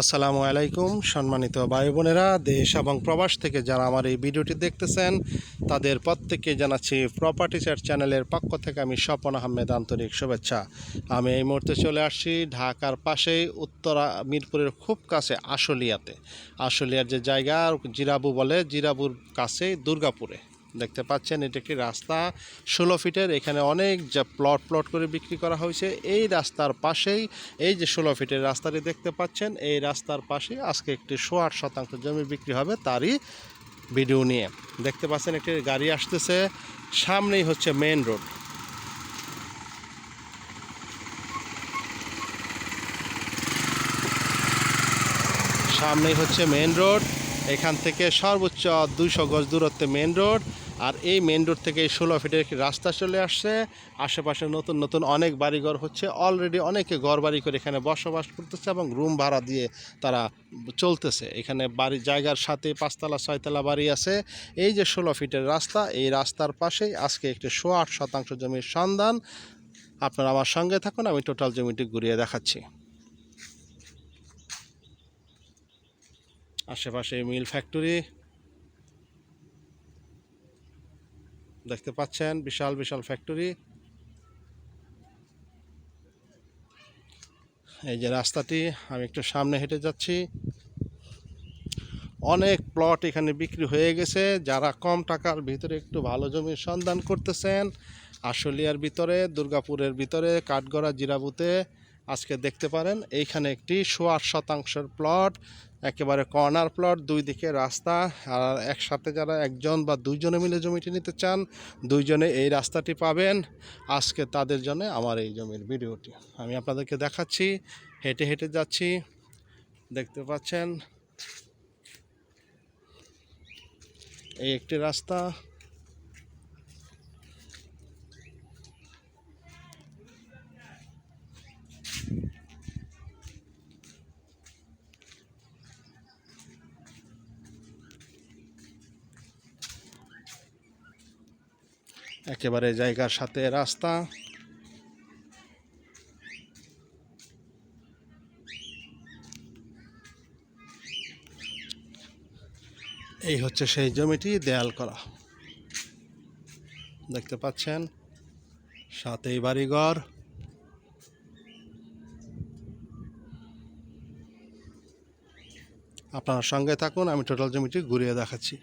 আসসালামু আলাইকুম, সম্মানিত ভাই বোনেরা, দেশ এবং প্রবাস থেকে যারা আমার এই ভিডিওটি দেখতেছেন, তাদের প্রত্যেককে জানাচ্ছি প্রপার্টি চার চ্যানেলের পক্ষ থেকে আমি স্বপন আহমেদ আন্তরিক শুভেচ্ছা। আমি এই মুহূর্তে চলে আসছি ঢাকার পাশেই উত্তরা মিরপুরের খুব কাছে আশুলিয়াতে। আশুলিয়ার যে জায়গা, জিরাবু বলে, জিরাবুর কাছে দুর্গাপুরে। দেখতে পাচ্ছেন, এটা একটি রাস্তা। ষোলো ফিটের, এখানে অনেক যা প্লট প্লট করে বিক্রি করা হয়েছে। এই রাস্তার পাশেই, এই যে ষোলো ফিটের রাস্তাটি দেখতে পাচ্ছেন, এই রাস্তার পাশে আজকে একটি আট শতাংশ জমি বিক্রি হবে তারই ভিডিও নিয়ে। দেখতে পাচ্ছেন, একটি গাড়ি আসতেছে, সামনেই হচ্ছে মেন রোড। সামনেই হচ্ছে মেন রোড, এখান থেকে সর্বোচ্চ দুইশো গজ দূরত্বে মেন রোড। আর এই মেন রোড থেকে এই ষোলো ফিটের একটি রাস্তা চলে আসছে। আশেপাশে নতুন নতুন অনেক বাড়িঘর হচ্ছে। অলরেডি অনেকে ঘর বাড়ি করে এখানে বসবাস করতেছে এবং রুম ভাড়া দিয়ে তারা চলতেছে। এখানে বাড়ি, জায়গার সাথে পাঁচতলা, ছয়তলা বাড়ি আছে। এই যে ষোলো ফিটের রাস্তা, এই রাস্তার পাশেই আজকে একটি শো আট শতাংশ জমির সন্ধান। আপনারা আমার সঙ্গে থাকুন, আমি টোটাল জমিটি ঘুরিয়ে দেখাচ্ছি। আশেপাশে মিল ফ্যাক্টরি দেখতে পাচ্ছেন, বিশাল বিশাল ফ্যাক্টরি এই যে রাস্তাটি, আমি একটু সামনে হেঁটে যাচ্ছি। অনেক প্লট এখানে বিক্রি হয়ে গেছে। যারা কম টাকার ভিতরে একটু ভালো জমির সন্ধান করতেছেন, আশুলিয়ার ভিতরে, দুর্গাপুরের ভিতরে, কাঠগড়া, জিরাবুতে, আজকে দেখতে পারেন, এইখানে একটি সোয়াট শতাংশের প্লট একেবারে কর্নার প্লট, দুই দিকে রাস্তা, আর একসাথে যারা একজন বা দুইজনে মিলে জমিটি নিতে চান, দুইজনে এই রাস্তাটি পাবেন। আজকে তাদের জন্য আমার এই জমির ভিডিওটি। আমি আপনাদেরকে দেখাচ্ছি, হেঁটে হেঁটে যাচ্ছি, দেখতে পাচ্ছেন। এই একটি রাস্তা। একেবারে জায়গার সাথে রাস্তা। এই হচ্ছে সেই জমিটি, দেয়াল করা। দেখতে পাচ্ছেন সাথেই বাড়িঘর। আপনার সঙ্গে থাকুন, আমি টোটাল জমিটি ঘুরিয়ে দেখাচ্ছি।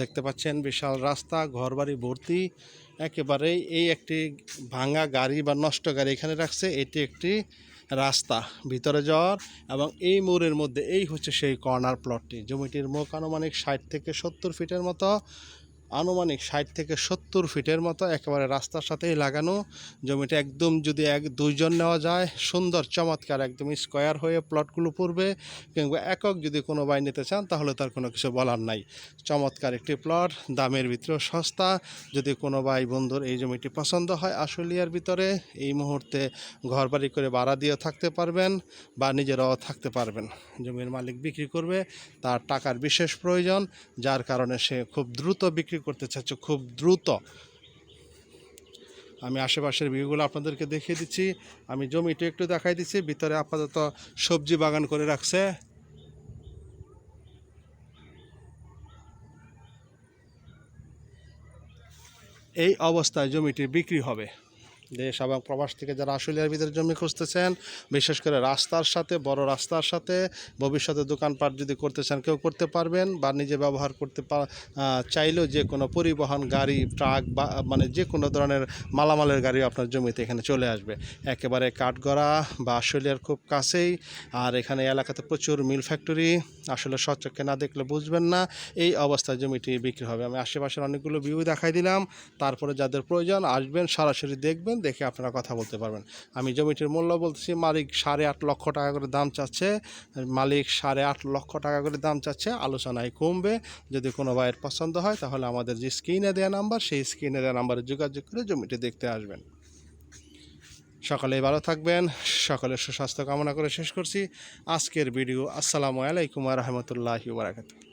দেখতে পাচ্ছেন, বিশাল রাস্তা, ঘরবাড়ি, ভর্তি। একেবারেই এই একটি ভাঙা গাড়ি বা নষ্ট গাড়ি এখানে রাখছে, এটি একটি রাস্তা, ভিতরে যাওয়ার এবং এই মোড়ের মধ্যে, এই হচ্ছে সেই কর্নার প্লটটি। জমিটির মুখ আনুমানিক ষাট থেকে সত্তর ফিটের মতো। আনুমানিক ষাট থেকে সত্তর ফিটের মতো একেবারে রাস্তার সাথেই লাগানো। জমিটা একদম যদি এক দুইজন নেওয়া যায়, সুন্দর, চমৎকার, একদম স্কোয়ার হয়ে প্লটগুলো পড়বে কিংবা একক যদি কোনো বাই নিতে চান, তাহলে তার কোনো কিছু বলার নাই। চমৎকার একটি প্লট, দামের ভিতরেও সস্তা। যদি কোনো ভাই বন্ধুর এই জমিটি পছন্দ হয় আশুলিয়ার ভিতরে, এই মুহূর্তে ঘর বাড়ি করে ভাড়া দিয়েও থাকতে পারবেন বা নিজেরাও থাকতে পারবেন। জমির মালিক বিক্রি করবে, তার টাকার বিশেষ প্রয়োজন, যার কারণে সে খুব দ্রুত বিক্রি করতে চাচ্ছে খুব দ্রুত। আমি আশেপাশের ভিউগুলো আপনাদেরকে দেখিয়ে দিচ্ছি। আমি জমিটা একটু দেখাই দিচ্ছি, ভিতরে আপাতত সবজি বাগান করে রাখছে। এই অবস্থায় জমিটি বিক্রি হবে। দেশ এবং প্রবাস থেকে যারা আশুলিয়ার ভিতরে জমি খুঁজতেছেন, বিশেষ করে রাস্তার সাথে, বড় রাস্তার সাথে, ভবিষ্যতে দোকানপাট যদি করতে চান, কেউ করতে পারবেন বা নিজে ব্যবহার করতে চাইলেও যে কোনো পরিবহন, গাড়ি, ট্রাক বা মানে যে কোনো ধরনের মালামালের গাড়ি আপনার জমিতে এখানে চলে আসবে। একেবারে কাঠগড়া বা আশুলিয়ার খুব কাছেই। আর এখানে এলাকাতে প্রচুর মিল ফ্যাক্টরি। আসলে সচক্ষে না দেখলে বুঝবেন না, এই অবস্থায় জমিটি বিক্রি হবে। আমি আশেপাশের অনেকগুলো ভিউ দেখাই দিলাম। তারপরে যাদের প্রয়োজন আসবেন, সরাসরি দেখবেন। দেখে আপনারা কথা বলতে পারবেন। আমি জমিটির মূল্য বলতেছি, মালিক সাড়ে আট লক্ষ টাকা করে দাম চাচ্ছে, মালিক সাড়ে আট লক্ষ টাকা করে দাম চাচ্ছে, আলোচনায় কমবে। যদি কোনো ভাইয়ের পছন্দ হয়, তাহলে আমাদের যে স্ক্রিনে দেওয়া নাম্বার, সেই স্ক্রিনে দেওয়া নাম্বারে যোগাযোগ করে জমিটি দেখতে আসবেন। সকালে ভালো থাকবেন, সকলের সুস্বাস্থ্য কামনা করে শেষ করছি। আজকের ভিডিও, আসসালামু আলাইকুম রহমতুল্লাহি বারাকাতুহ।